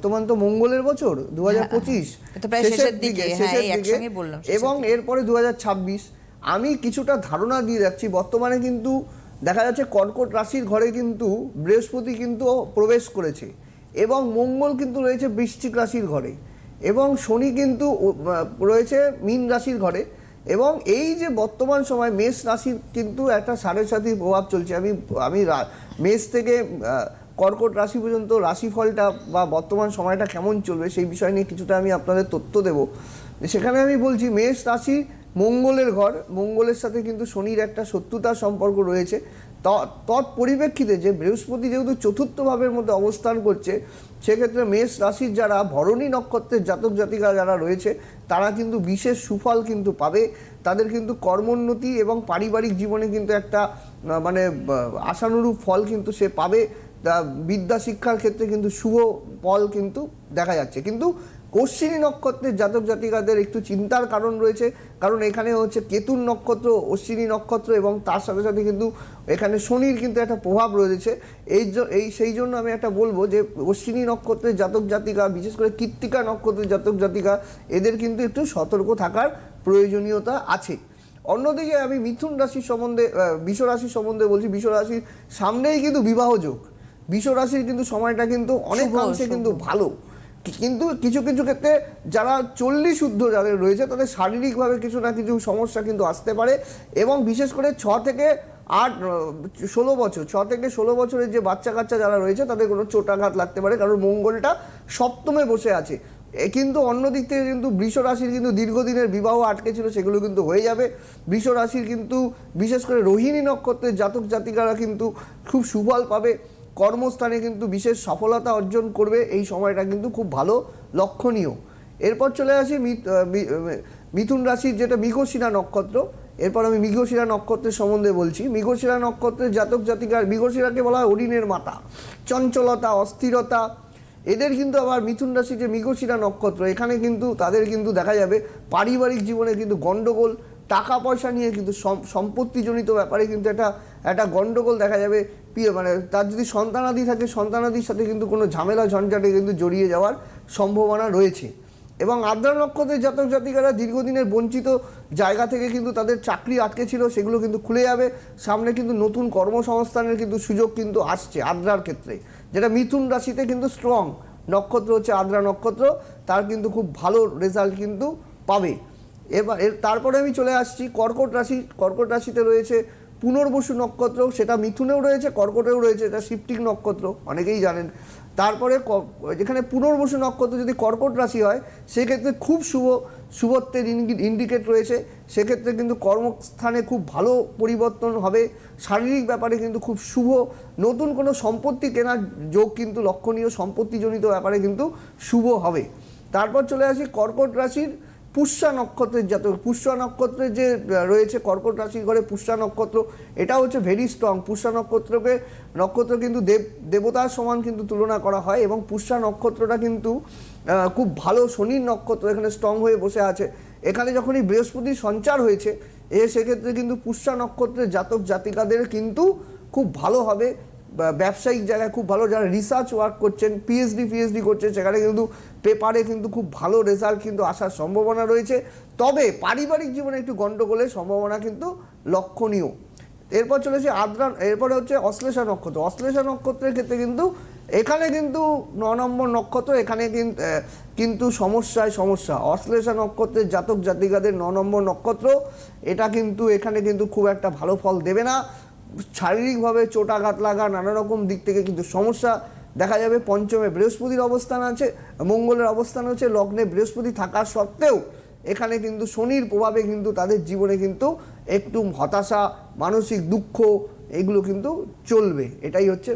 বর্তমান তো মঙ্গলের বছর দু হাজার পঁচিশ। প্রায় শেষের দিকে, হ্যাঁ, শেষের এবং এরপরে দু হাজার ছাব্বিশ আমি কিছুটা ধারণা দিয়ে যাচ্ছি বর্তমানে কিন্তু দেখা যাচ্ছে কর্কট রাশির ঘরে কিন্তু বৃহস্পতি কিন্তু প্রবেশ করেছে এবং মঙ্গল কিন্তু রয়েছে বৃশ্চিক রাশির ঘরে এবং শনি কিন্তু রয়েছে মীন রাশির ঘরে এবং এই যে বর্তমান সময় মেষ রাশির কিন্তু একটা সাড়ে সাথী প্রভাব চলছে। আমি আমি মেষ থেকে কর্কট রাশি পর্যন্ত রাশিফলটা বা বর্তমান সময়টা কেমন চলবে সেই বিষয় নিয়ে কিছুটা আমি আপনাদের তথ্য দেব। সেখানে আমি বলছি, মেষ রাশি মঙ্গলের ঘর, মঙ্গলের সাথে কিন্তু শনির একটা শত্রুতার সম্পর্ক রয়েছে। ত- তৎপরিপ্রেক্ষিতে যে বৃহস্পতি যেহেতু চতুর্থ ভাবের মধ্যে অবস্থান করছে, সেক্ষেত্রে মেষ রাশির যারা ভরণী নক্ষত্রের জাতক জাতিকা যারা রয়েছে, তারা কিন্তু বিশেষ সুফল কিন্তু পাবে। তাদের কিন্তু কর্মোন্নতি এবং পারিবারিক জীবনে কিন্তু একটা মানে আশানুরূপ ফল কিন্তু সে পাবে। বিদ্যা শিক্ষার ক্ষেত্রে কিন্তু শুভ ফল কিন্তু দেখা যাচ্ছে। কিন্তু অশ্বিনী নক্ষত্রের জাতক জাতিকাদের একটু চিন্তার কারণ রয়েছে। কারণ এখানে হচ্ছে কেতুর নক্ষত্র, অশ্বিনী নক্ষত্র এবং তার সাথে সাথে কিন্তু এখানে শনির কিন্তু একটা প্রভাব রয়েছে। এই এই সেই জন্য আমি একটা বলব যে অশ্বিনী নক্ষত্রের জাতক জাতিকা, বিশেষ করে কৃত্তিকা নক্ষত্রের জাতক জাতিকা, এদের কিন্তু একটু সতর্ক থাকার প্রয়োজনীয়তা আছে। অন্যদিকে আমি মিথুন রাশির সম্বন্ধে বিষ রাশির সম্বন্ধে বলছি, বিষ রাশির সামনেই কিন্তু বিবাহ বিষ রাশির কিন্তু সময়টা কিন্তু অনেকাংশে। কিন্তু ভালো। কিন্তু কিছু কিছু ক্ষেত্রে যারা চল্লিশ শুদ্ধ যাদের রয়েছে তাদের শারীরিকভাবে কিছু না কিছু সমস্যা কিন্তু আসতে পারে এবং বিশেষ করে ছ থেকে আট ষোলো বছর ছ থেকে ষোলো বছরের যে বাচ্চা কাচ্চা যারা রয়েছে তাদের কোনো চোটাঘাত লাগতে পারে কারণ মঙ্গলটা সপ্তমে বসে আছে। এ কিন্তু অন্য দিক থেকে কিন্তু বৃষ রাশির কিন্তু দীর্ঘদিনের বিবাহ আটকে ছিল সেগুলো কিন্তু হয়ে যাবে। বৃষ রাশির কিন্তু বিশেষ করে রোহিণী নক্ষত্রের জাতক জাতিকারা কিন্তু খুব সুফল পাবে। কর্মস্থানে কিন্তু বিশেষ সফলতা অর্জন করবে। এই সময়টা কিন্তু খুব ভালো, লক্ষণীয়। এরপর চলে আসি মিথুন রাশির যেটা মৃগশিরা নক্ষত্র, এরপর আমি মৃগশিরা নক্ষত্রের সম্বন্ধে বলছি। মৃগশিরা নক্ষত্রের জাতক জাতিকার মৃগশিরাকে বলা হয় অরিনের মাতা। চঞ্চলতা, অস্থিরতা, এদের কিন্তু আবার মিথুন রাশি যে মৃগশিরা নক্ষত্র, এখানে কিন্তু তাদের কিন্তু দেখা যাবে পারিবারিক জীবনে কিন্তু গণ্ডগোল টাকা পয়সা নিয়ে কিন্তু সম্পত্তিজনিত ব্যাপারে কিন্তু একটা একটা গণ্ডগোল দেখা যাবে। পি- মানে তার যদি সন্তানাদি থাকে, সন্তানাদির সাথে কিন্তু কোনো ঝামেলা, ঝঞ্ঝাটে কিন্তু জড়িয়ে যাওয়ার সম্ভাবনা রয়েছে। এবং আদ্রা নক্ষত্রের জাতক জাতিকারা দীর্ঘদিনের বঞ্চিত জায়গা থেকে কিন্তু তাদের চাকরি আটকে ছিল, সেগুলো কিন্তু খুলে যাবে। সামনে কিন্তু নতুন কর্মসংস্থানের কিন্তু সুযোগ কিন্তু আসছে আদ্রার ক্ষেত্রে। যেটা মিথুন রাশিতে কিন্তু স্ট্রং নক্ষত্র হচ্ছে আদ্রা নক্ষত্র, তার কিন্তু খুব ভালো রেজাল্ট কিন্তু পাবে। এবার তারপরে আমি চলে আসছি কর্কট রাশি, কর্কট রাশিতে রয়েছে পুনর্বসু নক্ষত্র, সেটা মিথুনেও রয়েছে, কর্কটেও রয়েছে, এটা শিফটিং নক্ষত্র, অনেকেই জানেন। তারপরে যেখানে পুনর্বসু নক্ষত্র যদি কর্কট রাশি হয়, সেক্ষেত্রে খুব শুভ, শুভত্বের ইন্ডিকেট রয়েছে। সেক্ষেত্রে কিন্তু কর্মস্থানে খুব ভালো পরিবর্তন হবে। শারীরিক ব্যাপারে কিন্তু খুব শুভ। নতুন কোনো সম্পত্তি কেনার যোগ কিন্তু লক্ষণীয়, সম্পত্তিজনিত ব্যাপারে কিন্তু শুভ হবে। তারপর চলে আসি কর্কট রাশির পুষ্যা নক্ষত্রের জাতক। পুষ্যা নক্ষত্রের যে রয়েছে কর্কট রাশির ঘরে পুষ্যা নক্ষত্র, এটা হচ্ছে ভেরি স্ট্রং পুষ্যা নক্ষত্রকে, নক্ষত্র কিন্তু দেব, দেবতার সমান কিন্তু তুলনা করা হয় এবং পুষ্যা নক্ষত্রটা কিন্তু খুব ভালো শনির নক্ষত্র, এখানে স্ট্রং হয়ে বসে আছে। এখানে যখনই বৃহস্পতি সঞ্চার হয়েছে, এ সেক্ষেত্রে কিন্তু পুষ্যা নক্ষত্রের জাতক জাতিকাদের কিন্তু খুব ভালো হবে। ব্যবসায়িক জায়গায় খুব ভালো যারা রিসার্চ ওয়ার্ক করছেন পিএইচডি পিএইচডি করছেন, সেখানে কিন্তু পেপারে কিন্তু খুব ভালো রেজাল্ট কিন্তু আসার সম্ভাবনা রয়েছে। তবে পারিবারিক জীবনে একটু গণ্ডগোলের সম্ভাবনা কিন্তু লক্ষণীয়। এরপর চলেছে আদ্রা এরপরে হচ্ছে অশ্লেষা নক্ষত্র। অশ্লেষা নক্ষত্রের ক্ষেত্রে কিন্তু এখানে কিন্তু ন নম্বর নক্ষত্র, এখানে কিন্তু কিন্তু সমস্যায় সমস্যা। অশ্লেষা নক্ষত্রের জাতক জাতিকাদের ন নম্বর নক্ষত্র, এটা কিন্তু এখানে কিন্তু খুব একটা ভালো ফল দেবে না। শারীরিকভাবে চোটাঘাত লাগা, নানা রকম দিক থেকে কিন্তু সমস্যা দেখা যাবে। পঞ্চমে বৃহস্পতির অবস্থান আছে, মঙ্গলের অবস্থান হচ্ছে লগ্নে বৃহস্পতি থাকার সত্ত্বেও এখানে কিন্তু শনির প্রভাবে কিন্তু তাদের জীবনে কিন্তু একটু হতাশা, মানসিক দুঃখ, এগুলো কিন্তু চলবে। এটাই হচ্ছে